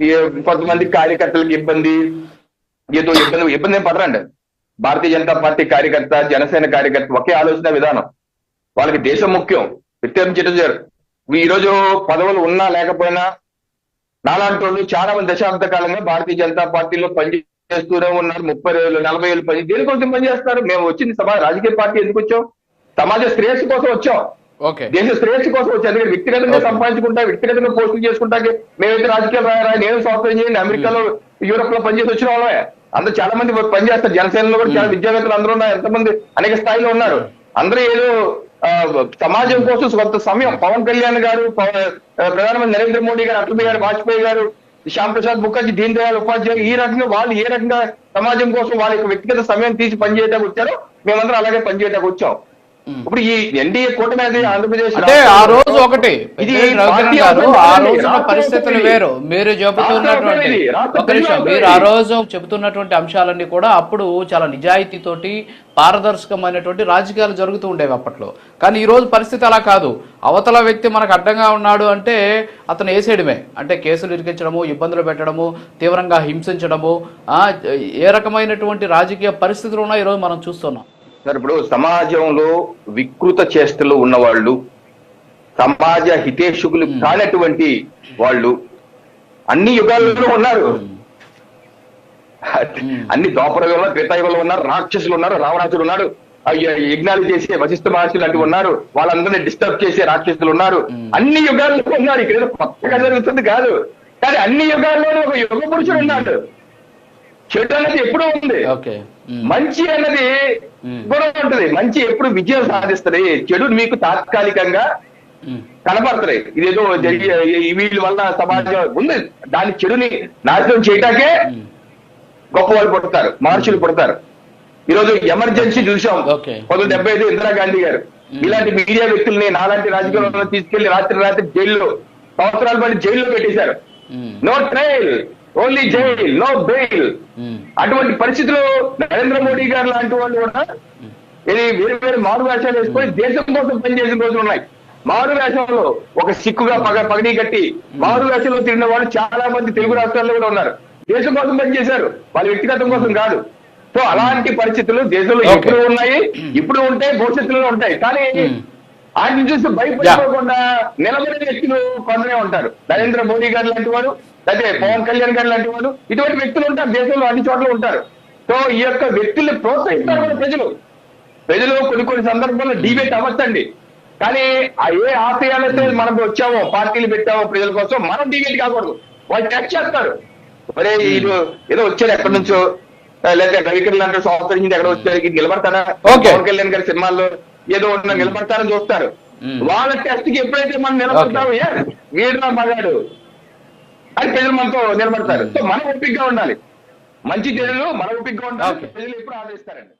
కొంతమంది కార్యకర్తలకు ఇబ్బంది ఏదో ఇబ్బంది ఇబ్బంది ఏం పడరండి. భారతీయ జనతా పార్టీ కార్యకర్త జనసేన కార్యకర్త ఒకే ఆలోచన విధానం. వాళ్ళకి దేశం ముఖ్యం. వ్యక్తిగతం చేయడం ఈ రోజు పదవులు ఉన్నా లేకపోయినా నాలాంటి వాళ్ళు చాలా మంది దశాబ్ద కాలంగా భారతీయ జనతా పార్టీలో పనిచేస్తూనే ఉన్నారు. ముప్పై ఏళ్ళు నలభై ఏళ్ళు పని దేనికోసం పనిచేస్తారు మేము వచ్చింది సమాజ రాజకీయ పార్టీ ఎందుకు వచ్చాం? సమాజ శ్రేయస్సు కోసం వచ్చాం. దేశ శ్రేయస్సు కోసం వచ్చాం ఎందుకంటే వ్యక్తిగతంగా. సంపాదించుకుంటా వ్యక్తిగతంగా పోస్టులు చేసుకుంటాకి మేమైతే రాజకీయాలు రాయరా నేను సాఫ్ట్వేర్ చేయండి అమెరికాలో యూరోప్లో పనిచేసి వచ్చిన వాళ్ళమే. అందరూ చాలా మంది పనిచేస్తారు. జనసేనలో కూడా చాలా విద్యావేత్తలు అందరూ ఉన్నారు ఎంతమంది అనేక స్థాయిలో ఉన్నారు. అందరూ ఏదో సమాజం కోసం కొంత సమయం పవన్ కళ్యాణ్ గారు ప్రధానమంత్రి నరేంద్ర మోడీ గారు అటల్ బిహారీ వాజ్పేయి గారు శ్యామ్ ప్రసాద్ ముఖర్జీ దీన్ దయాళ్ ఉపాధ్యాయ ఈ రకంగా వాళ్ళు ఏ రకంగా సమాజం కోసం వాళ్ళ యొక్క వ్యక్తిగత సమయం తీసి పనిచేయడానికి వచ్చారో మేమందరం అలాగే పనిచేయడానికి వచ్చాం. ఇప్పుడు ఈ ఎన్డీఏ కూటమి అనేది ఆంధ్రప్రదేశ్ అంటే ఆ రోజు ఒకటి. ఇది ఆ. రోజున పరిస్థితులు వేరు. మీరు చెబుతున్నటువంటి ఒక నిమిషం మీరు ఆ రోజు చెబుతున్నటువంటి అంశాలన్నీ కూడా అప్పుడు చాలా నిజాయితీతోటి పారదర్శకమైనటువంటి రాజకీయాలు జరుగుతూ ఉండేవి అప్పట్లో. కానీ ఈ రోజు పరిస్థితి అలా కాదు. అవతల వ్యక్తి మనకు అడ్డంగా ఉన్నాడు అంటే అతను వేసేయడమే అంటే కేసులు ఇరికించడము ఇబ్బందులు పెట్టడము తీవ్రంగా హింసించడము ఆ, ఏ రకమైనటువంటి రాజకీయ పరిస్థితులు ఉన్నాయి ఈరోజు మనం చూస్తున్నాం. సార్ ఇప్పుడు సమాజంలో వికృత చేష్టలు ఉన్నవాళ్ళు సమాజ హితేషుకులు కానటువంటి వాళ్ళు అన్ని యుగాల్లో ఉన్నారు. అన్ని ద్వాపరయుగంలో త్రేతాయుగంలో ఉన్నారు రాక్షసులు ఉన్నారు రావణాసులు ఉన్నారు యజ్ఞాలు చేసే వశిష్ఠ మహర్షులు లాంటివి ఉన్నారు వాళ్ళందరినీ డిస్టర్బ్ చేసే రాక్షసులు ఉన్నారు. అన్ని యుగాల్లో ఉన్నారు. ఇక్కడ కొత్తగా జరుగుతుంది కాదు. కానీ అన్ని యుగాల్లోనూ ఒక యుగ పురుషుడు ఉన్నాడు. చెడు అనేది ఎప్పుడూ ఉంది. మంచి అన్నది. కూడా ఉంటది. మంచి ఎప్పుడు విజయం సాధిస్తుంది. చెడు మీకు తాత్కాలికంగా. కనపడుతుంది. ఇదేదో వీళ్ళ వల్ల సమాజం ఉంది. దాని చెడుని నాశనం చేయటాకే. గొప్ప వాళ్ళు పుడతారు. మహర్షులు పుడతారు. ఈ రోజు ఎమర్జెన్సీ చూసాం. పంతొమ్మిది డెబ్బై ఐదు ఇందిరాగాంధీ గారు. ఇలాంటి మీడియా వ్యక్తుల్ని నాలాంటి రాజకీయాల్లో తీసుకెళ్ళి రాత్రి రాత్రి జైల్లో సంవత్సరాల పాటు జైల్లో పెట్టేశారు. No trial. Only jail no bail. అటువంటి పరిస్థితుల్లో నరేంద్ర మోడీ గారు లాంటి వాళ్ళు కూడా ఇది వేరు వేరు మారు వేషాలు వేసుకొని దేశం కోసం పనిచేసిన రోజులు ఉన్నాయి. మారు వేషంలో ఒక సిక్కుగా పగ పగడి కట్టి మారు వేషంలో తిరిగిన వాళ్ళు చాలా మంది తెలుగు రాష్ట్రాల్లో కూడా ఉన్నారు. దేశం కోసం పనిచేశారు. వాళ్ళ వ్యక్తిగతం కోసం కాదు. సో అలాంటి పరిస్థితులు దేశంలో. ఎప్పుడు ఉన్నాయి. ఇప్పుడు ఉంటాయి భవిష్యత్తులో ఉంటాయి. కానీ. ఆయన చూసి భయపడిపోకుండా నిలబడిన వ్యక్తులు కొందరే ఉంటారు. నరేంద్ర మోడీ గారు లాంటి వారు లేకపోతే పవన్ కళ్యాణ్ గారు లాంటి వారు ఇటువంటి వ్యక్తులు ఉంటారు దేశంలో అన్ని చోట్ల ఉంటారు. సో ఈ యొక్క వ్యక్తుల్ని ప్రోత్సహిస్తారు కూడా ప్రజలు. ప్రజలు కొన్ని కొన్ని సందర్భాల్లో డిబేట్ అవ్వచ్చండి. కానీ ఆ ఏ ఆశయాలైతే మనం వచ్చామో పార్టీలు పెట్టామో ప్రజల కోసం మనం డిబేట్ కాకూడదు. వాళ్ళు టచ్ చేస్తారు. ఒరే ఇది ఏదో వచ్చారు ఎక్కడి నుంచో లేకపోతే రవికిరణ్ లాంటి సంవత్సరం నుంచి ఎక్కడ వచ్చారు ఇది నిలబడతారా. పవన్ కళ్యాణ్ గారి సినిమాల్లో ఏదో ఉన్న నిలబడతారని చూస్తారు. Hmm. వాళ్ళ టెస్ట్కి ఎప్పుడైతే మనం నిలబడతామో ఏ? వీడురా మగాడు. అని ప్రజలు మనతో నిలబడతారు. సో మనం ఓపికగా ఉండాలి. మంచి చర్యలు మన ఓపికగా ఉండాలి. ప్రజలు ఎప్పుడు ఆదరిస్తారండి